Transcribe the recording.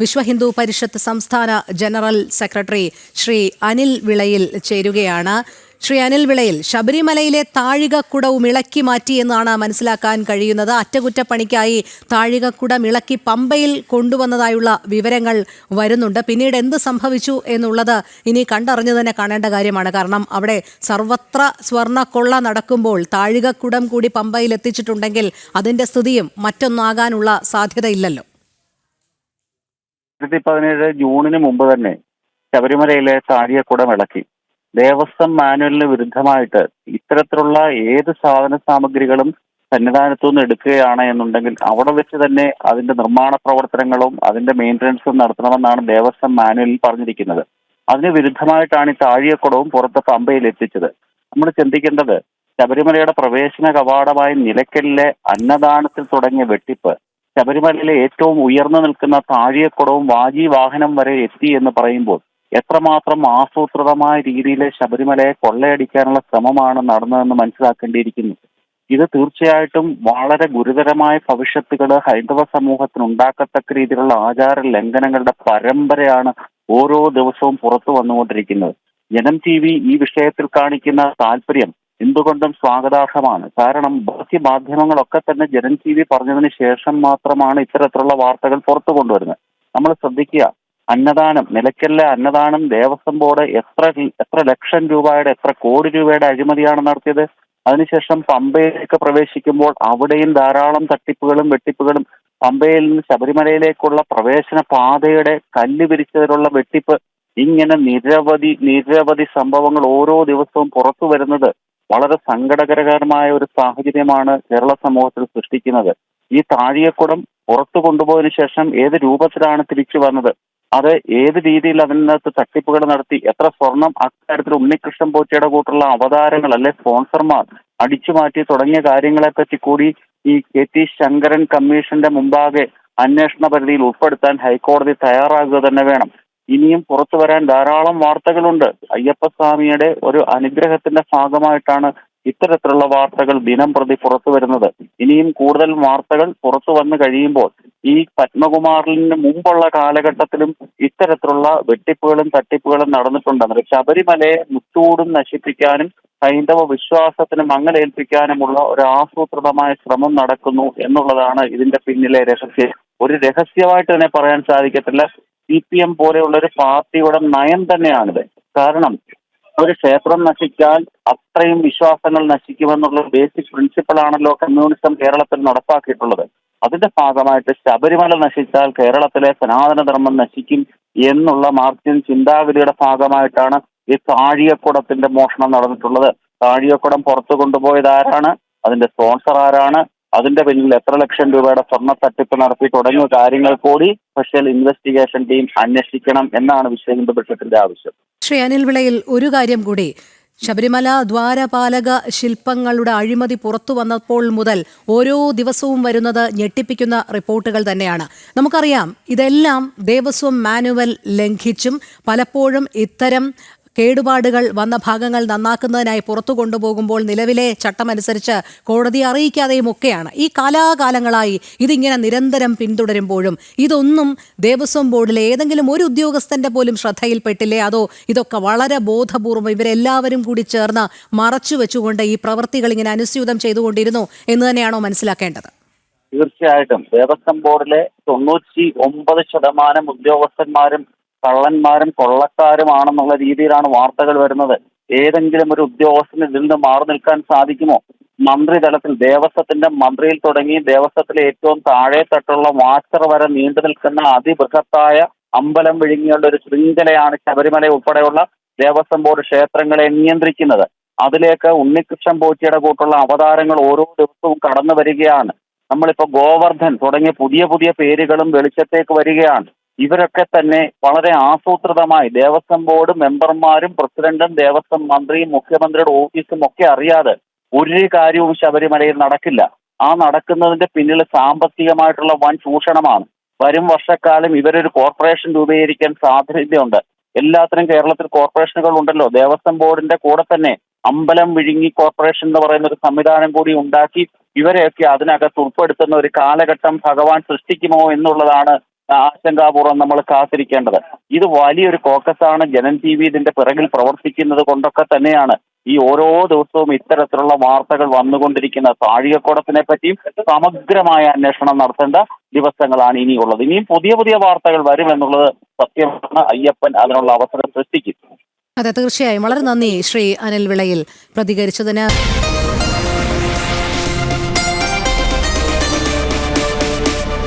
വിശ്വ ഹിന്ദു പരിഷത്ത് സംസ്ഥാന general secretary Shri Anil Vilayil ചേരുകയാണ്. ശ്രീ അനിൽ വിളയിൽ ശബരിമലയിലെ താഴികക്കുടവും ഇളക്കി മാറ്റി എന്നാണ് മനസ്സിലാക്കാൻ കഴിയുന്നത്. അറ്റകുറ്റപ്പണിക്കായി താഴികക്കുടം ഇളക്കി പമ്പയിൽ കൊണ്ടുവന്നതായുള്ള വിവരങ്ങൾ വരുന്നുണ്ട്. പിന്നീട് എന്ത് സംഭവിച്ചു എന്നുള്ളത് ഇനി കണ്ടറിഞ്ഞു തന്നെ കാണേണ്ട കാര്യമാണ്. കാരണം അവിടെ സർവത്ര സ്വർണക്കൊള്ള നടക്കുമ്പോൾ താഴികക്കുടം കൂടി പമ്പയിൽ എത്തിച്ചിട്ടുണ്ടെങ്കിൽ അതിന്റെ സ്ഥിതിയും മറ്റൊന്നാകാനുള്ള സാധ്യതയില്ലല്ലോ. രണ്ടായിരത്തി പതിനേഴ് ജൂണിന് മുമ്പ് തന്നെ ശബരിമലയിലെ താഴികക്കുടം ഇളക്കി. ദേവസ്വം മാനുവലിന് വിരുദ്ധമായിട്ട് ഇത്തരത്തിലുള്ള ഏത് സാധന സാമഗ്രികളും സന്നിധാനത്തു നിന്ന് എടുക്കുകയാണ് എന്നുണ്ടെങ്കിൽ അവിടെ വെച്ച് തന്നെ അതിന്റെ നിർമ്മാണ പ്രവർത്തനങ്ങളും അതിന്റെ മെയിന്റനൻസും നടത്തണമെന്നാണ് ദേവസ്വം മാനുവലിൽ പറഞ്ഞിരിക്കുന്നത്. അതിന് വിരുദ്ധമായിട്ടാണ് ഈ താഴികക്കുടവും പുറത്ത് പമ്പയിൽ എത്തിച്ചത്. നമ്മൾ ചിന്തിക്കേണ്ടത് ശബരിമലയുടെ പ്രവേശന കവാടമായി നിലയ്ക്കലിലെ അന്നദാനത്തിൽ തുടങ്ങിയ വെട്ടിപ്പ് ശബരിമലയിലെ ഏറ്റവും ഉയർന്നു നിൽക്കുന്ന താഴിയക്കുടവും വാജി വാഹനം വരെ എത്തി എന്ന് പറയുമ്പോൾ എത്രമാത്രം ആസൂത്രിതമായ രീതിയിൽ ശബരിമലയെ കൊള്ളയടിക്കാനുള്ള ശ്രമമാണ് നടന്നതെന്ന് മനസ്സിലാക്കേണ്ടിയിരിക്കുന്നു. ഇത് തീർച്ചയായിട്ടും വളരെ ഗുരുതരമായ ഭവിഷ്യത്തുകൾ ഹൈന്ദവ സമൂഹത്തിന് ഉണ്ടാക്കത്തക്ക രീതിയിലുള്ള ആചാര ലംഘനങ്ങളുടെ പരമ്പരയാണ് ഓരോ ദിവസവും പുറത്തു വന്നുകൊണ്ടിരിക്കുന്നത്. ജനം ടി വി ഈ വിഷയത്തിൽ കാണിക്കുന്ന താല്പര്യം എന്തുകൊണ്ടും സ്വാഗതാർഹമാണ്. കാരണം ബാക്കി മാധ്യമങ്ങളൊക്കെ തന്നെ ജനം ടി വി പറഞ്ഞതിന് ശേഷം മാത്രമാണ് ഇത്തരത്തിലുള്ള വാർത്തകൾ പുറത്തു കൊണ്ടുവരുന്നത്. നമ്മൾ ശ്രദ്ധിക്കുക അന്നദാനം നിലയ്ക്കലിലെ അന്നദാനം ദേവസ്വം ബോർഡ് എത്ര എത്ര ലക്ഷം രൂപയുടെ എത്ര കോടി രൂപയുടെ അഴിമതിയാണ് നടത്തിയത്. അതിനുശേഷം പമ്പയിലേക്ക് പ്രവേശിക്കുമ്പോൾ അവിടെയും ധാരാളം തട്ടിപ്പുകളും വെട്ടിപ്പുകളും പമ്പയിൽ നിന്ന് ശബരിമലയിലേക്കുള്ള പ്രവേശന പാതയുടെ കല്ല് പിരിച്ചതിലുള്ള വെട്ടിപ്പ് ഇങ്ങനെ നിരവധി നിരവധി സംഭവങ്ങൾ ഓരോ ദിവസവും പുറത്തു വരുന്നത് വളരെ സങ്കടകരകരമായ ഒരു സാഹചര്യമാണ് കേരള സമൂഹത്തിൽ സൃഷ്ടിക്കുന്നത്. ഈ താഴികക്കുടം പുറത്തു കൊണ്ടുപോയതിനു ശേഷം ഏത് രൂപത്തിലാണ് തിരിച്ചു വന്നത്? അത് ഏത് രീതിയിൽ അതിനകത്ത് തട്ടിപ്പുകൾ നടത്തി? എത്ര സ്വർണം അക്കാര്യത്തിൽ ഉണ്ണികൃഷ്ണൻ പോറ്റിയുടെ കൂട്ടുള്ള അവതാരങ്ങൾ അല്ലെ സ്പോൺസർമാർ അടിച്ചു മാറ്റി തുടങ്ങിയ കാര്യങ്ങളെ പറ്റി കൂടി ഈ കെ ടി ശങ്കരൻ കമ്മീഷന്റെ മുമ്പാകെ അന്വേഷണ പരിധിയിൽ ഉൾപ്പെടുത്താൻ ഹൈക്കോടതി തയ്യാറാകുക തന്നെ വേണം. ഇനിയും പുറത്തു വരാൻ ധാരാളം വാർത്തകളുണ്ട്. അയ്യപ്പസ്വാമിയുടെ ഒരു അനുഗ്രഹത്തിന്റെ ഭാഗമായിട്ടാണ് ഇത്തരത്തിലുള്ള വാർത്തകൾ ദിനം പ്രതി പുറത്തു വരുന്നത്. ഇനിയും കൂടുതൽ വാർത്തകൾ പുറത്തു വന്നു കഴിയുമ്പോൾ ഈ പത്മകുമാറിന് മുമ്പുള്ള കാലഘട്ടത്തിലും ഇത്തരത്തിലുള്ള വെട്ടിപ്പുകളും തട്ടിപ്പുകളും നടന്നിട്ടുണ്ട് ശബരിമലയെ മുച്ചൂടും നശിപ്പിക്കാനും ഹൈന്ദവ വിശ്വാസത്തിന് മങ്ങലേൽപ്പിക്കാനുമുള്ള ഒരു ആസൂത്രിതമായ ശ്രമം നടക്കുന്നു എന്നുള്ളതാണ് ഇതിന്റെ പിന്നിലെ രഹസ്യം. ഒരു രഹസ്യമായിട്ട് തന്നെ പറയാൻ സാധിക്കത്തില്ല. സി പി എം പോലെയുള്ള ഒരു പാർട്ടിയുടെ നയം തന്നെയാണിത്. കാരണം ഒരു ക്ഷേത്രം നശിച്ചാൽ അത്രയും വിശ്വാസങ്ങൾ നശിക്കുമെന്നുള്ള ബേസിക് പ്രിൻസിപ്പിൾ ആണല്ലോ കമ്മ്യൂണിസം കേരളത്തിൽ നടപ്പാക്കിയിട്ടുള്ളത്. അതിന്റെ ഭാഗമായിട്ട് ശബരിമല നശിച്ചാൽ കേരളത്തിലെ സനാതന ധർമ്മം നശിക്കും എന്നുള്ള മാർക്സിയൻ ചിന്താഗതിയുടെ ഭാഗമായിട്ടാണ് ഈ താഴിയക്കുടത്തിന്റെ മോഷണം നടന്നിട്ടുള്ളത്. താഴിയക്കുടം പുറത്തു കൊണ്ടുപോയത് ആരാണ്? അതിന്റെ സ്പോൺസർ ആരാണ്? അതിന്റെ പിന്നിൽ എത്ര ലക്ഷം രൂപയുടെ സ്വർണ തട്ടിപ്പ് നടത്തി തുടങ്ങിയ കാര്യങ്ങൾ കൂടി സ്പെഷ്യൽ ഇൻവെസ്റ്റിഗേഷൻ ടീം അന്വേഷിക്കണം എന്നാണ് വിശ്വബന്ധപ്പെട്ടതിന്റെ ആവശ്യം. ശ്രീ അനിൽ വിളയിൽ ഒരു കാര്യം കൂടി. ശബരിമല ദ്വാരപാലക ശില്പങ്ങളുടെ അഴിമതി പുറത്തു വന്നപ്പോൾ മുതൽ ഓരോ ദിവസവും വരുന്നത് ഞെട്ടിപ്പിക്കുന്ന റിപ്പോർട്ടുകൾ തന്നെയാണ്. നമുക്കറിയാം ഇതെല്ലാം ദേവസ്വം മാനുവൽ ലംഘിച്ചും പലപ്പോഴും ഇത്തരം കേടുപാടുകൾ വന്ന ഭാഗങ്ങൾ നന്നാക്കുന്നതിനായി പുറത്തു കൊണ്ടുപോകുമ്പോൾ നിലവിലെ ചട്ടമനുസരിച്ച് കോടതി അറിയിക്കാതെയും ഒക്കെയാണ്. ഈ കാലാകാലങ്ങളായി ഇതിങ്ങനെ നിരന്തരം പിന്തുടരുമ്പോഴും ഇതൊന്നും ദേവസ്വം ബോർഡിലെ ഏതെങ്കിലും ഒരു ഉദ്യോഗസ്ഥന്റെ പോലും ശ്രദ്ധയിൽപ്പെട്ടില്ലേ? അതോ ഇതൊക്കെ വളരെ ബോധപൂർവം ഇവരെല്ലാവരും കൂടി ചേർന്ന് മറച്ചു വെച്ചുകൊണ്ട് ഈ പ്രവൃത്തികൾ ഇങ്ങനെ അനുസ്യൂതം ചെയ്തുകൊണ്ടിരുന്നു എന്ന് തന്നെയാണോ മനസ്സിലാക്കേണ്ടത്? തീർച്ചയായിട്ടും. ദേവസ്വം ബോർഡിലെ തൊണ്ണൂറ്റി ഒമ്പത് ശതമാനം ഉദ്യോഗസ്ഥന്മാരും കള്ളന്മാരും കൊള്ളക്കാരുമാണെന്നുള്ള രീതിയിലാണ് വാർത്തകൾ വരുന്നത്. ഏതെങ്കിലും ഒരു ഉദ്യോഗസ്ഥന് ഇതിൽ നിന്ന് മാറി നിൽക്കാൻ സാധിക്കുമോ? മന്ത്രി തലത്തിൽ ദേവസ്വത്തിന്റെ മന്ത്രിയിൽ തുടങ്ങി ദേവസ്വത്തിലെ ഏറ്റവും താഴെ തട്ടുള്ള വാച്ചർ വരെ നീണ്ടു നിൽക്കുന്ന അതിബൃഹത്തായ അമ്പലം വിഴുങ്ങിയുള്ള ഒരു ശൃംഖലയാണ് ശബരിമല ഉൾപ്പെടെയുള്ള ദേവസ്വം ബോർഡ് ക്ഷേത്രങ്ങളെ നിയന്ത്രിക്കുന്നത്. അതിലേക്ക് ഉണ്ണികൃഷ്ണൻ പോറ്റിയുടെ കൂട്ടുള്ള അവതാരങ്ങൾ ഓരോ ദിവസവും കടന്നു വരികയാണ്. നമ്മളിപ്പോ ഗോവർദ്ധൻ തുടങ്ങിയ പുതിയ പുതിയ പേരുകളും വെളിച്ചത്തേക്ക് വരികയാണ്. ഇവരൊക്കെ തന്നെ വളരെ ആസൂത്രിതമായി ദേവസ്വം ബോർഡ് മെമ്പർമാരും പ്രസിഡന്റും ദേവസ്വം മന്ത്രിയും മുഖ്യമന്ത്രിയുടെ ഓഫീസും ഒക്കെ അറിയാതെ ഒരു കാര്യവും ശബരിമലയിൽ നടക്കില്ല. ആ നടക്കുന്നതിന്റെ പിന്നിൽ സാമ്പത്തികമായിട്ടുള്ള വൻ ചൂഷണമാണ്. വരും വർഷക്കാലം ഇവരൊരു കോർപ്പറേഷൻ രൂപീകരിക്കാൻ സാധ്യതയുണ്ട്. എല്ലാത്തിനും കേരളത്തിൽ കോർപ്പറേഷനുകൾ ഉണ്ടല്ലോ. ദേവസ്വം ബോർഡിന്റെ കൂടെ തന്നെ അമ്പലം വിഴുങ്ങി കോർപ്പറേഷൻ എന്ന് പറയുന്ന ഒരു സംവിധാനം കൂടി ഉണ്ടാക്കി ഇവരെയൊക്കെ അതിനകത്ത് ഉൾപ്പെടുത്തുന്ന ഒരു കാലഘട്ടം ഭഗവാൻ സൃഷ്ടിക്കുമോ എന്നുള്ളതാണ് ആശങ്കാപൂർവം നമ്മൾ കാത്തിരിക്കേണ്ടത്. ഇത് വലിയൊരു ഫോക്കസാണ് ജനൻ ടി വി ഇതിന്റെ പിറകിൽ പ്രവർത്തിക്കുന്നത് കൊണ്ടൊക്കെ തന്നെയാണ്. ഈ ഓരോ ദിവസവും ഇത്തരത്തിലുള്ള വാർത്തകൾ വന്നുകൊണ്ടിരിക്കുന്ന താഴികക്കുടത്തിനെ പറ്റിയും സമഗ്രമായ അന്വേഷണം നടത്തേണ്ട ദിവസങ്ങളാണ് ഇനിയുള്ളത്. ഇനിയും പുതിയ പുതിയ വാർത്തകൾ വരുമെന്നുള്ളത് സത്യമാണ്. അയ്യപ്പൻ അതിനുള്ള അവസരം സൃഷ്ടിക്കും. അതെ തീർച്ചയായും. വളരെ നന്ദി ശ്രീ അനിൽ വിളയിൽ പ്രതികരിച്ചതിന്.